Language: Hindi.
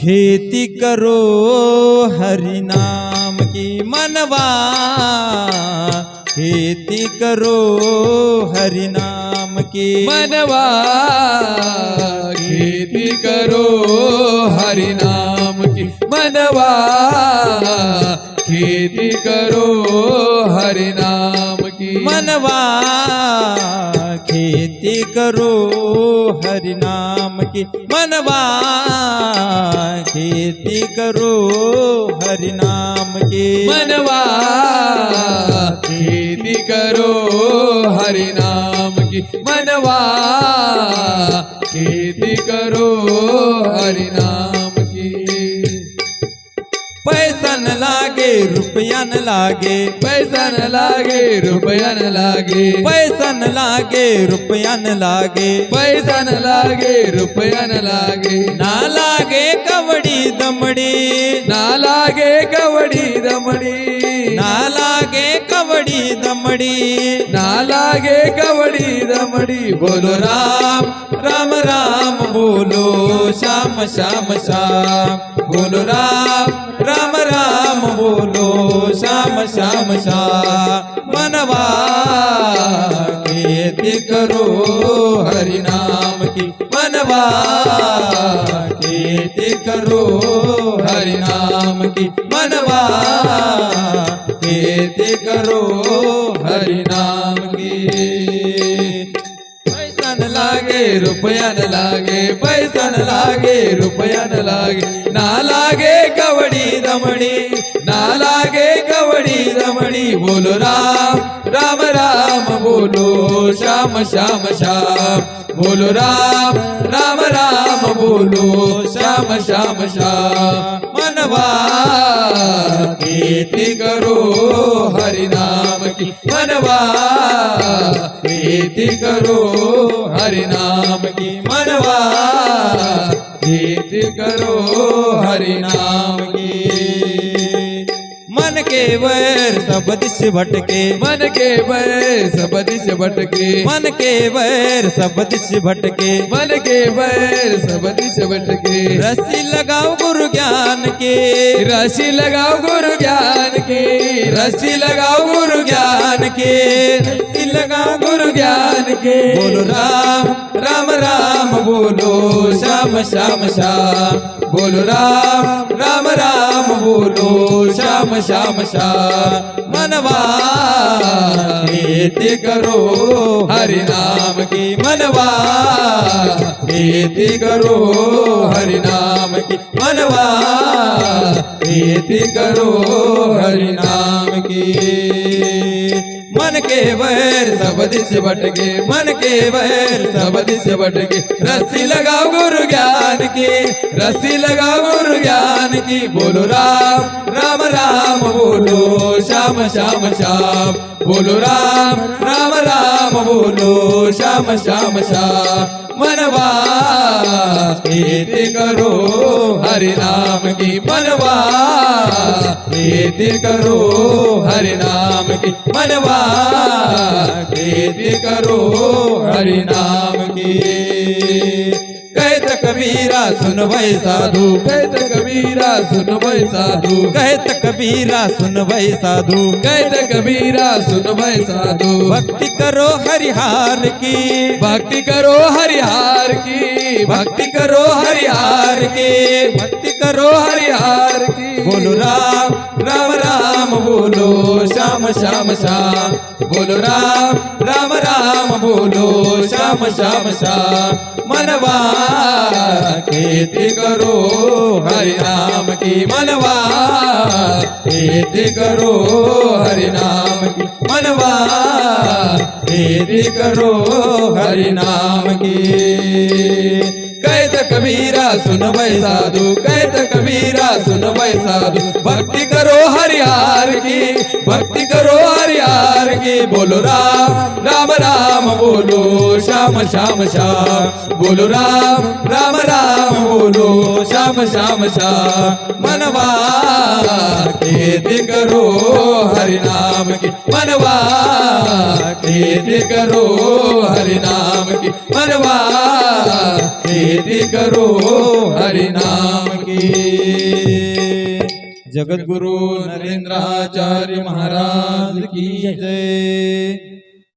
खेती करो हरि नाम की मनवा। खेती करो हरि नाम की मनवा। खेती करो हरि नाम की मनवा। खेती करो हरि नाम की मनवा। खेती करो हरि नाम की मनवा। खेती करो हरि नाम की। मनवा खेती करो हरि नाम की। मनवा खेती करो हरि नाम की। पैसा न लागे रुपया न लागे। पैसा न लागे रुपया न लागे। पैसा न लागे रुपया न लागे। पैसा न लागे रुपया न लागे। ना दमड़ी ना लागे कवड़ी दमड़ी ना लागे कवड़ी दमड़ी ना लागे कवड़ी दमड़ी बोलो राम राम राम बोलो श्याम श्याम श्याम। बोलो राम राम राम बोलो श्याम श्याम श्याम। मनवा खेती करो हरि नाम की। मनवा खेती करो हरि नाम की मनवा। खेती करो रुपयान रुपया न लागे पैसन न लागे रुपया न लागे. ना लागे कवड़ी रमणी ना लागे कवड़ी रमणी बोलो राम राम राम बोलो श्याम श्याम श्याम. बोलो राम राम राम बोलो श्याम श्याम श्याम. मनवा खेती करो हरिनाम की. मनवा खेती करो हरि नाम की मनवा। प्रीति करो हरि नाम की के वैर सब दिश भटके। मन के बैर सब दिश भटके। मन के वैर सब दिश भटके। मन के बैर सब दिश भटके। रस्सी लगाओ गुरु ज्ञान के। राशि लगाओ गुरु ज्ञान के। रस्सी लगाओ गुरु ज्ञान के। रस्सी लगाओ गुरु ज्ञान के। बोलो राम राम राम बोलो श्याम श्याम श्याम। बोलो राम राम राम बोलो श्याम श्याम श्याम मनवा खेती करो हरि नाम की मनवा। खेती करो हरि नाम की मनवा। खेती करो हरि नाम की। मन के वैर सब दिश भटके, मन के वैर सब दिश बटके रस्सी लगाओ गुरु ज्ञान की, रस्सी लगाओ ज्ञान की बोलो राम राम राम, बोलो। श्याम श्याम श्याम, बोलो राम राम राम, बोलो। श्याम श्याम श्याम मनवा करो, हरि नाम की मनवा खेती करो, हरि नाम की मनवा खेती करो, हरि नाम की कबीरा सुन भाई साधु कहत कबीरा सुन भाई साधु कहत कबीरा सुन भाई साधु कहत कबीरा सुन भाई साधु। भक्ति करो हरिहार की। भक्ति करो हरिहार की भक्ति करो हरिहार की भक्ति करो हरिहार की। बोलो राम राम राम बोलो श्याम श्याम श्याम। बोलो राम राम राम, बोलो, श्याम श्याम श्याम। मनवा खेती करो, हरि नाम की मनवा खेती करो, हरि नाम की मनवा खेती करो, हरि नाम की। कबीरा सुन भाई साधु कहत कबीरा सुन भाई साधु। भक्ति करो हरिहार की, भक्ति करो हरिहार की। बोलो राम राम राम, बोलो श्याम श्याम श्याम। बोलो राम राम राम, बोलो श्याम श्याम श्याम। मनवा खेती करो हरि नाम की, मनवा खेती करो हरि नाम की। मनवा खेती करो हरि नाम की। जगत गुरु नरेंद्राचार्य महाराज की जय।